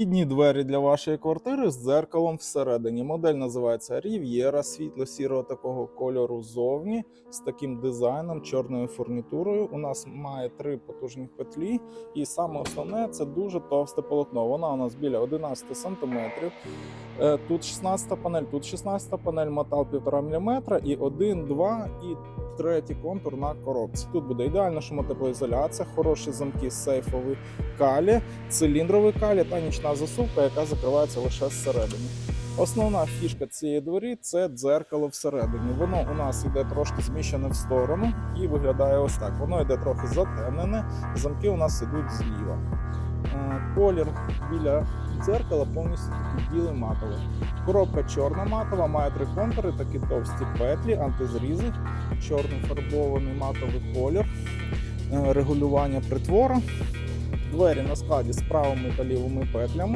Вхідні двері для вашої квартири з дзеркалом всередині. Модель називається Рів'єра, світло-сірого такого кольору зовні з таким дизайном, чорною фурнітурою. У нас має три потужні петлі, і саме основне це дуже товсте полотно. Вона у нас біля 11 см. Тут 16 панель, тут 16 панель, метал 1,5 мм і 1, 2 і третій контур на коробці. Тут буде ідеальна шумотеплоізоляція, хороші замки сейфові калі циліндровий калі та нічна засувка, яка закривається лише зсередини. Основна фішка цієї двері це дзеркало всередині. Воно у нас йде трошки зміщене в сторону і виглядає ось так. Воно йде трохи затемнене, замки у нас ідуть зліва. Е, Колір біля дзеркала повністю такий білий матовий. Коробка чорна матова, має три контури, такі товсті петлі, антизрізи, чорний фарбований матовий колір, е, регулювання притвора. Двері на складі з правими та лівими петлями.